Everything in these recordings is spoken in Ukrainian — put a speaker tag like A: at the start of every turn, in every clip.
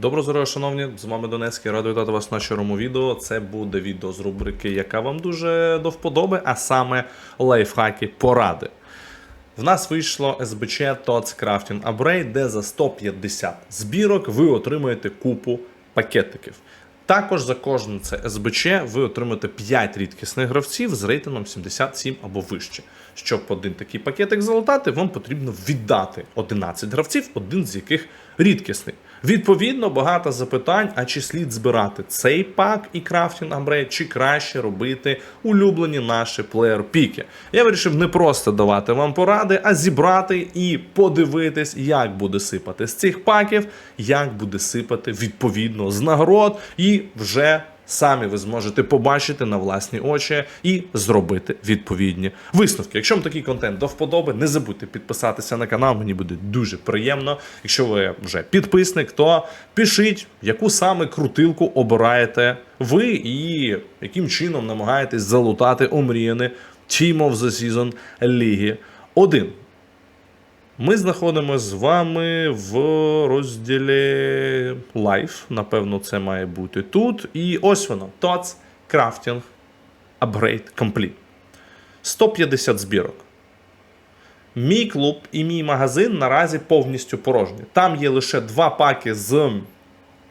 A: Доброго здоров'я, шановні! З вами Донецький. Радий вітати вас на щирому відео. Це буде відео з рубрики, яка вам дуже до вподоби, а саме лайфхаки поради. В нас вийшло СБЧ TOTS Crafting Upgrade, де за 150 збірок ви отримаєте купу пакетиків. Також за кожне це СБЧ ви отримаєте 5 рідкісних гравців з рейтингом 77 або вище. Щоб один такий пакетик залутати, вам потрібно віддати 11 гравців, один з яких рідкісний. Відповідно, багато запитань: а чи слід збирати цей пак і крафтінг Амбре, чи краще робити улюблені наші плеєр-піки. Я вирішив не просто давати вам поради, а зібрати і подивитись, як буде сипати з цих паків, як буде сипати відповідно з нагород, і вже самі ви зможете побачити на власні очі і зробити відповідні висновки. Якщо вам такий контент до вподоби, не забудьте підписатися на канал, мені буде дуже приємно. Якщо ви вже підписник, то пишіть, яку саме крутилку обираєте ви і яким чином намагаєтесь залутати омріяне Team of the Season Ліги 1. Ми знаходимося з вами в розділі Life. Напевно, це має бути тут. І ось воно: TOTS Crafting Upgrade Complete. 150 збірок. Мій клуб і мій магазин наразі повністю порожні. Там є лише два паки з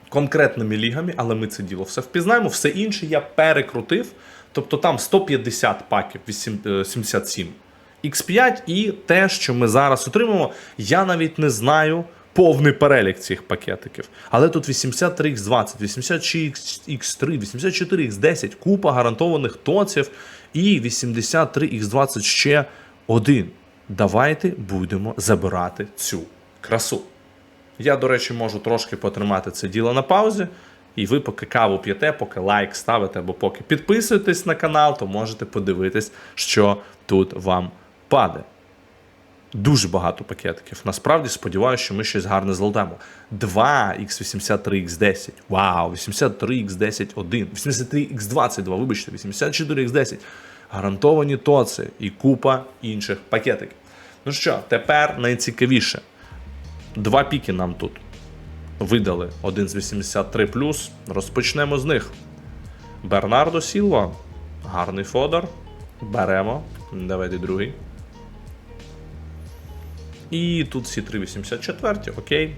A: конкретними лігами, але ми це діло все впізнаємо. Все інше я перекрутив. Тобто там 150 паків, 8, е, 77 X5 і те, що ми зараз отримаємо, я навіть не знаю повний перелік цих пакетиків. Але тут 83X20, 86X3, 84X10, купа гарантованих тоців і 83X20 ще один. Давайте будемо забирати цю красу. Я, до речі, можу трошки потримати це діло на паузі. І ви поки каву п'єте, поки лайк ставите, або поки підписуєтесь на канал, то можете подивитись, що тут вам паде. Дуже багато пакетиків. Насправді сподіваюся, що ми щось гарне золотемо. 2 x 83X10. Вау, 83X10 1, 83X22, вибачте, 84X10. Гарантовані тоци і купа інших пакетиків. Ну що, тепер найцікавіше. Два піки нам тут видали. Один з 83. Розпочнемо з них. Бернардо Сілва. Гарний фодор. Беремо. Давайте другий. І тут всі 384, окей.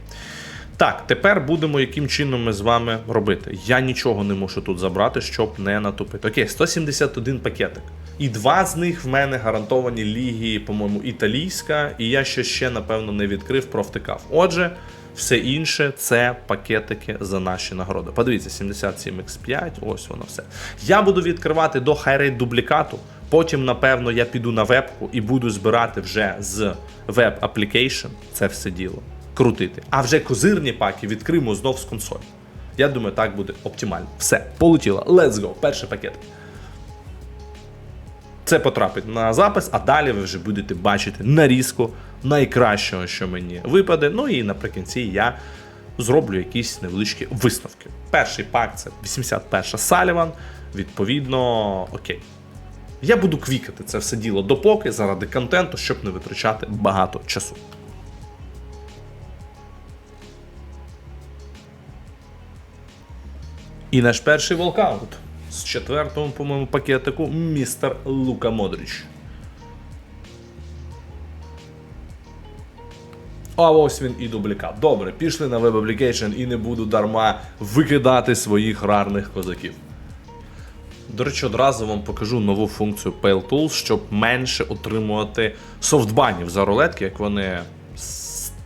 A: Так, тепер будемо яким чином ми з вами робити. Я нічого не можу тут забрати, щоб не натупити. Окей, 171 пакетик. І два з них в мене гарантовані ліги, по-моєму, італійська, і я ще ще, напевно, не відкрив, провтикав. Отже, все інше це пакетики за наші нагороди. Подивіться, 77x5, ось воно все. Я буду відкривати до хайрейт дублікату. Потім, напевно, я піду на вебку і буду збирати вже з веб application це все діло. Крутити. А вже козирні паки відкриємо знов з консолі. Я думаю, так буде оптимально. Все, полетіло. Let's go. Перший пакет. Це потрапить на запис, а далі ви вже будете бачити нарізку найкращого, що мені випаде. Ну і наприкінці я зроблю якісь невеличкі висновки. Перший пак це 81 Саліван. Відповідно, окей. Я буду квікати це все діло допоки заради контенту, щоб не витрачати багато часу. І наш перший волкаут з четвертого, по-моєму, пакетику містер Лука Модріч. А ось він і дублікат. Добре, пішли на веб Application і не буду дарма викидати своїх рарних козаків. До речі, одразу вам покажу нову функцію Pale Tools, щоб менше отримувати софтбанів за рулетки, як вони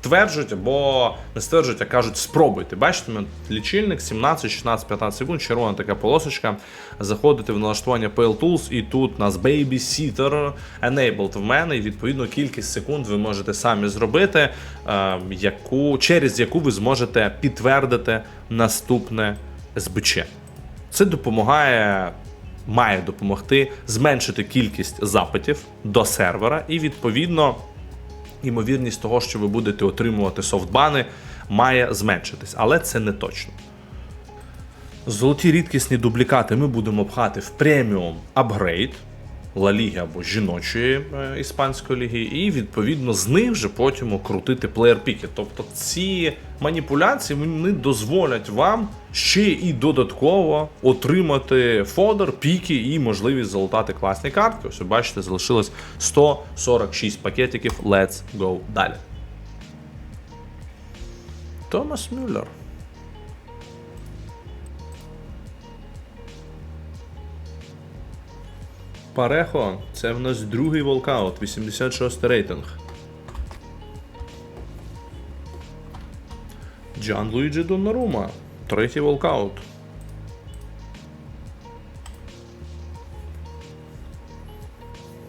A: стверджують або не стверджують, а кажуть, спробуйте. Бачите, у мене лічильник 17, 16, 15 секунд, червона така полосочка. Заходите в налаштування Pale Tools, і тут у нас Babysitter Enabled в мене, і відповідно кількість секунд ви можете самі зробити, е, яку, через яку ви зможете підтвердити наступне СБЧ. Це допомагає, має допомогти зменшити кількість запитів до сервера, і відповідно ймовірність того, що ви будете отримувати софтбани, має зменшитись, але це не точно. Золоті рідкісні дублікати ми будемо пхати в преміум апгрейд. Ла Ліги або жіночої е, іспанської ліги, і відповідно з них вже потім крутити плеєр-піки. Тобто ці маніпуляції вони дозволять вам ще і додатково отримати фодер, піки і можливість залутати класні картки. Ось ви бачите, залишилось 146 пакетиків. Let's go далі. Томас Мюллер. Парехо, це в нас другий волкаут, 86 рейтинг. Джан Луїджі Доннарума, третій волкаут.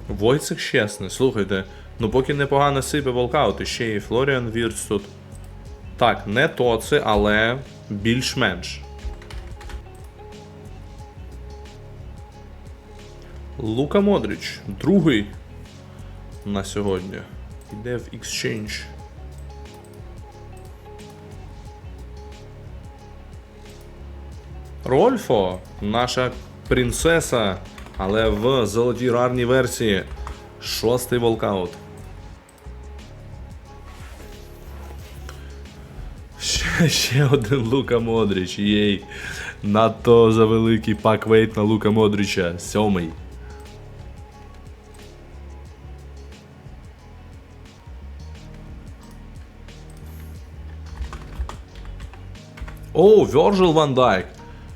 A: Войцех чесний, слухайте, ну поки непогано сипе волкаут, ще і Флоріан Вірц тут. Так, не тоци, але більш-менш. Лука Модрич, другий на сьогодні. Йде в Exchange. Рольфо, наша принцеса, але в золотій рарній версії. Шостий волкаут. Ще, ще один Лука Модрич. Єй. Надто за великий пак вейт на Лука Модрича. Сьомий. О, Virgil Van Dijk.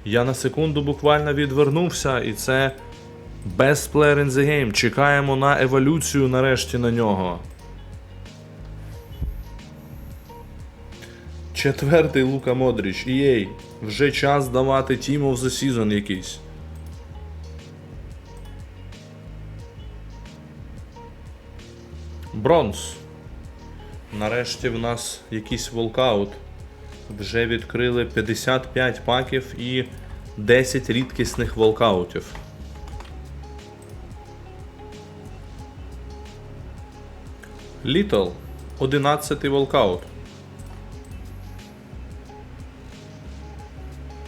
A: Я на секунду буквально відвернувся, і це Best Player in the Game. Чекаємо на еволюцію нарешті на нього. Четвертий Лука Модріч. Єй, вже час давати Team of the Season якийсь. Бронз. Нарешті в нас якийсь волкаут. Вже відкрили 55 паків і 10 рідкісних волкаутів. Літл 11 волкаут.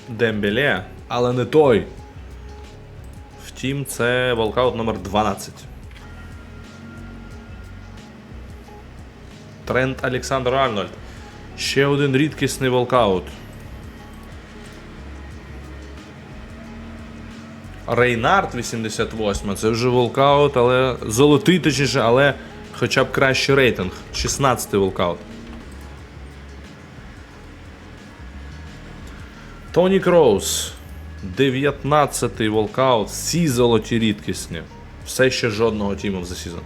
A: Дембеле, але не той. Втім, це волкаут номер 12. Трент Олександр Арнольд. Ще один рідкісний волкаут. Рейнард 88. Це вже волкаут, але золотий точніше, але хоча б кращий рейтинг. 16-й волкаут. Тоні Кроуз. 19-й волкаут. Всі золоті рідкісні. Все ще жодного тіму за сезон.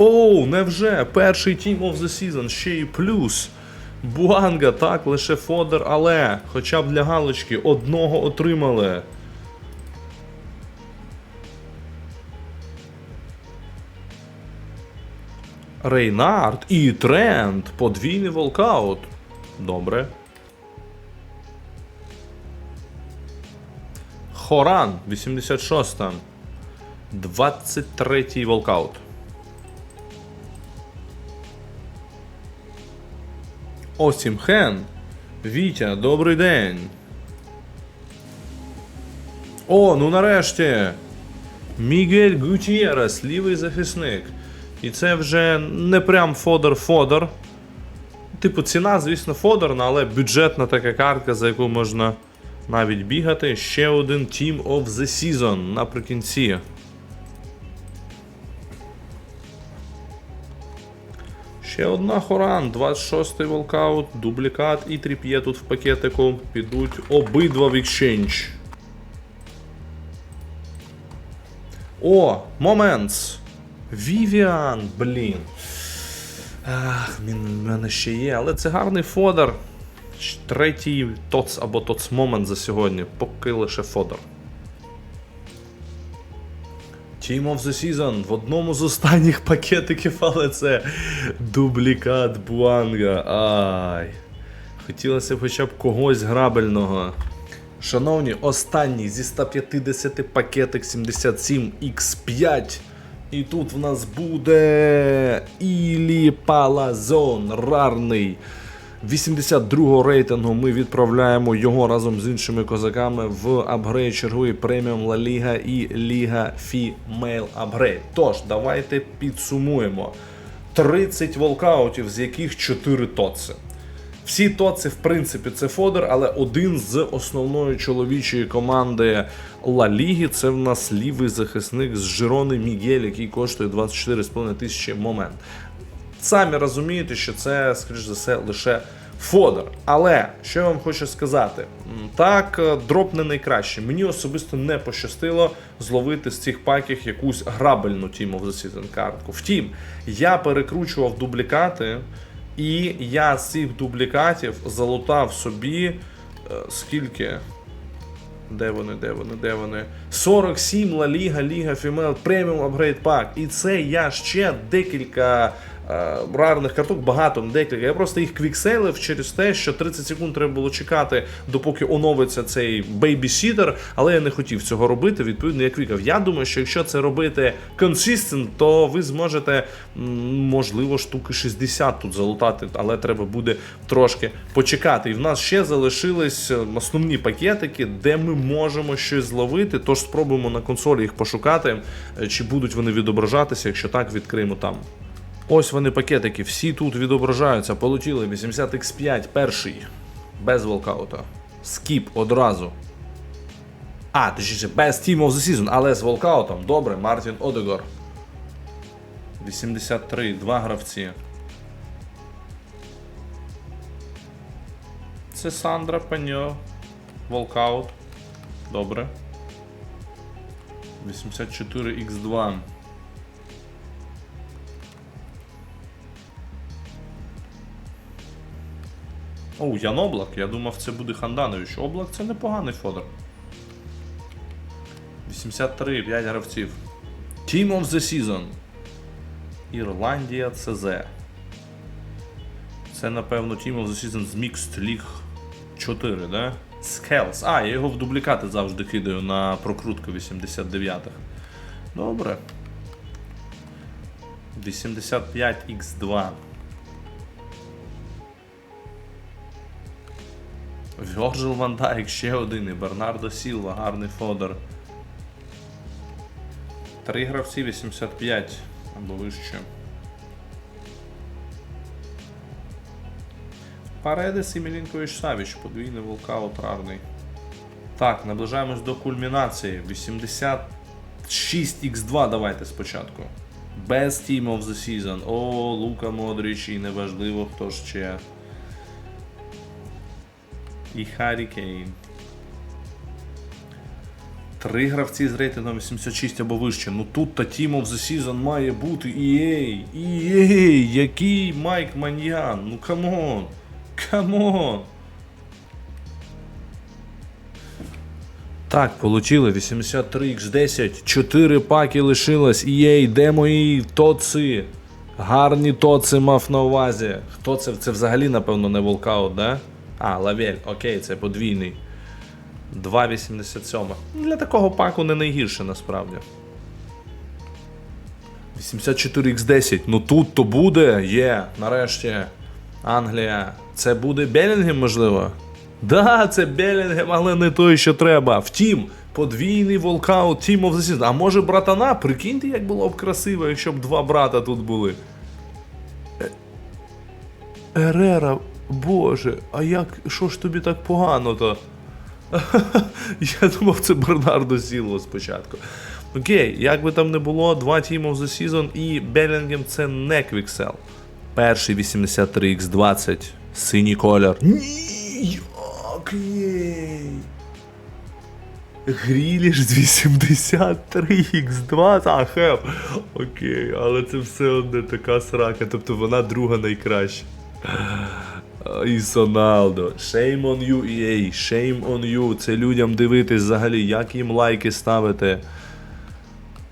A: Оу, невже? Перший Team of the Season, ще й плюс. Буанга, так, лише фодер, але хоча б для галочки одного отримали. Рейнард і Тренд. Подвійний волкаут. Добре. Хоран, 86. 23-й волкаут. Осімхен. Вітя, добрий день. О, ну нарешті. Мігель Гутєрес, лівий захисник. І це вже не прям фодер-фодер. Типу, ціна, звісно, фодерна, але бюджетна така картка, за яку можна навіть бігати. Ще один Team of the Season наприкінці. Ще одна Хоран, 26-й волкаут, дублікат і тріп'є тут в пакетику. Підуть обидва в екшенж. О, моментс. Вівіан, блін. Ах, в мене ще є, але це гарний фодер. Третій тоц або тоц момент за сьогодні. Поки лише фодер. Team of the Season в одному з останніх пакетиків, але це дублікат Буанга. Ай. Хотілося хоча б когось грабельного. Шановні, останній зі 150 пакетик 77X5. І тут в нас буде Ілі Палазон рарний. 82 рейтингу ми відправляємо його разом з іншими козаками в апгрейд черговий преміум Ла Ліга і Ліга Фімейл апгрейд. Тож, давайте підсумуємо. 30 волкаутів, з яких 4 тоци. Всі тоци, в принципі, це фодер, але один з основної чоловічої команди Ла Ліги це в нас лівий захисник з Жирони Мігель, який коштує 24,5 тисячі момент. Самі розумієте, що це, скоріш за все, лише фодер. Але що я вам хочу сказати, так, е, дроп не найкраще. Мені особисто не пощастило зловити з цих паків якусь грабельну Team of the Season картку. Втім, я перекручував дублікати, і я з цих дублікатів залутав собі е, скільки. Де вони, де вони, де вони? 47 Ла Ліга, Ліга Фімел, преміум апгрейд пак. І це я ще декілька рарних карток, багато, декілька. Я просто їх квікселив через те, що 30 секунд треба було чекати, допоки оновиться цей бейбісітер, але я не хотів цього робити. Відповідно, я квікав. Я думаю, що якщо це робити consistent, то ви зможете, можливо, штуки 60 тут залутати, але треба буде трошки почекати. І в нас ще залишились е, основні пакетики, де ми можемо щось зловити. Тож спробуємо на консолі їх пошукати, е, чи будуть вони відображатися. Якщо так, відкриємо там. Ось вони пакетики, всі тут відображаються. Полетіли 80x5 перший. Без волкаута. Скіп одразу. А, точніше, без Team of the Season, але з волкаутом. Добре, Мартін Одегор. 83, два гравці. Це Сандра Паньо. Волкаут. Добре. 84x2. Оу, Ян Облак. Я думав, це буде Ханданович. Облак це непоганий фодер. 83, 5 гравців. Team of the Season. Ірландія ЦЗ. Це, напевно, Team of the Season з Mixed League 4, да? Скелс. А, я його в дублікати завжди кидаю на прокрутку 89-х. Добре. 85x2. Вьорджил Ван Дайк, ще один і Бернардо Сілва, гарний фодер. Три гравці 85 або вище. Паредес і Мілінкович Савіч, подвійний волкаут рарний. Так, наближаємось до кульмінації. 86x2 давайте спочатку. Без Team of the Season. О, Лука Модріч і неважливо хто ще. І Харі Кейн. Три гравці з рейтингом 86 або вище. Ну тут та Team of the Season має бути EA. EA, який Майк Маньян? Ну камон. Камон. Так, получили 83x10. 4 паки лишилось. EA, де мої тоци? Гарні тоци мав на увазі. Хто це? Це взагалі, напевно, не волкаут, да? А, лавель, окей, це подвійний. 2,87. Для такого паку не найгірше насправді. 84x10. Ну тут то буде. Є, нарешті. Англія. Це буде Белінгем, можливо? Да, це Белінгем, але не той, що треба. Втім, подвійний волкаут Team of the Season. А може братана? Прикиньте, як було б красиво, якщо б два брата тут були. Е- Ерера, боже, а як. що ж тобі так погано то? Я думав, це Бернардо Сілво спочатку. Окей, як би там не було, два Team of the Season і Белінгем це не квіксел. Перший 83x20, синій колір. Ні, як єй. Гріліш з 83x2, а хеп. Окей, але це все одне така срака, тобто вона друга найкраща. І Соналдо. Shame on you, EA, shame on you. Це людям дивитись взагалі, як їм лайки ставити.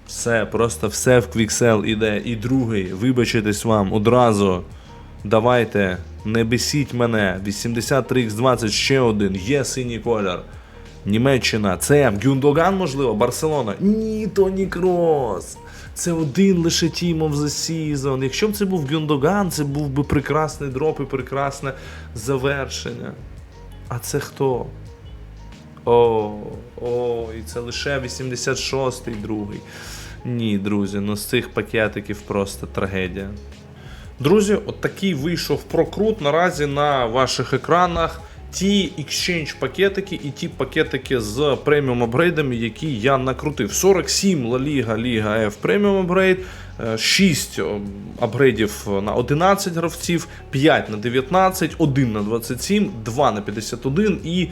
A: Все, просто все в Quixel іде. І другий, вибачитись вам одразу. Давайте, не бесіть мене. 83x20 ще один, є синій колір. Німеччина, це Гюндоган, можливо, Барселона. Ні, Тоні Крос. Це один лише Team of the Season. Якщо б це був Гюндоган, це був би прекрасний дроп і прекрасне завершення. А це хто? О, о, і це лише 86-й другий. Ні, друзі, ну з цих пакетиків просто трагедія. Друзі, от такий вийшов прокрут наразі на ваших екранах. Ті exchange пакетики і ті пакетики з преміум апгрейдами, які я накрутив. 47 La Liga, Liga F преміум апгрейд, 6 апгрейдів на 11 гравців, 5 на 19, 1 на 27, 2 на 51 і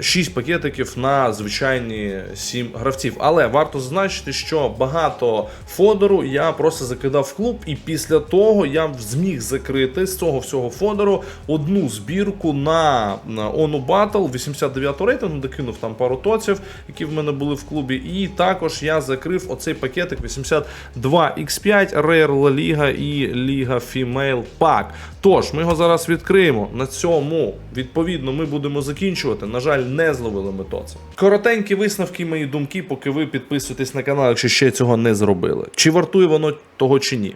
A: 6 пакетиків на звичайні 7 гравців. Але варто зазначити, що багато фодору я просто закидав в клуб, і після того я зміг закрити з цього всього фодору одну збірку на, Onu Battle 89 рейтингу, докинув там пару тоців, які в мене були в клубі. І також я закрив оцей пакетик 82 X5 Rare La Liga і Liga Female Pack. Тож, ми його зараз відкриємо. На цьому, відповідно, ми будемо закінчувати. На жаль, не зловили ми тоце. Коротенькі висновки, мої думки, поки ви підписуєтесь на канал, якщо ще цього не зробили. Чи вартує воно того чи ні?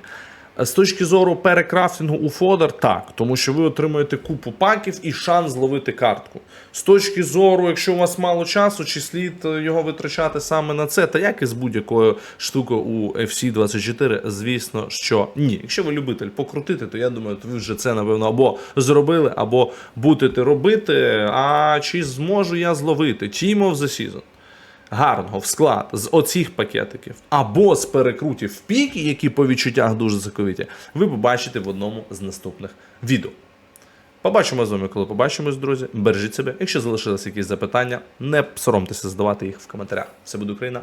A: З точки зору перекрафтингу у фодер, так, тому що ви отримуєте купу паків і шанс зловити картку. З точки зору, якщо у вас мало часу, чи слід е, його витрачати саме на це, та як і з будь-якою штукою у FC24, звісно, що ні. Якщо ви любитель покрутити, то я думаю, то ви вже це напевно або зробили, або будете робити. А чи зможу я зловити Team of the Season? Гарного в склад з оцих пакетиків або з перекрутів піки, які по відчуттях дуже заковіті, ви побачите в одному з наступних відео. Побачимо з вами, коли побачимось, друзі. Бережіть себе. Якщо залишились якісь запитання, не соромтеся задавати їх в коментарях. Все буде Україна.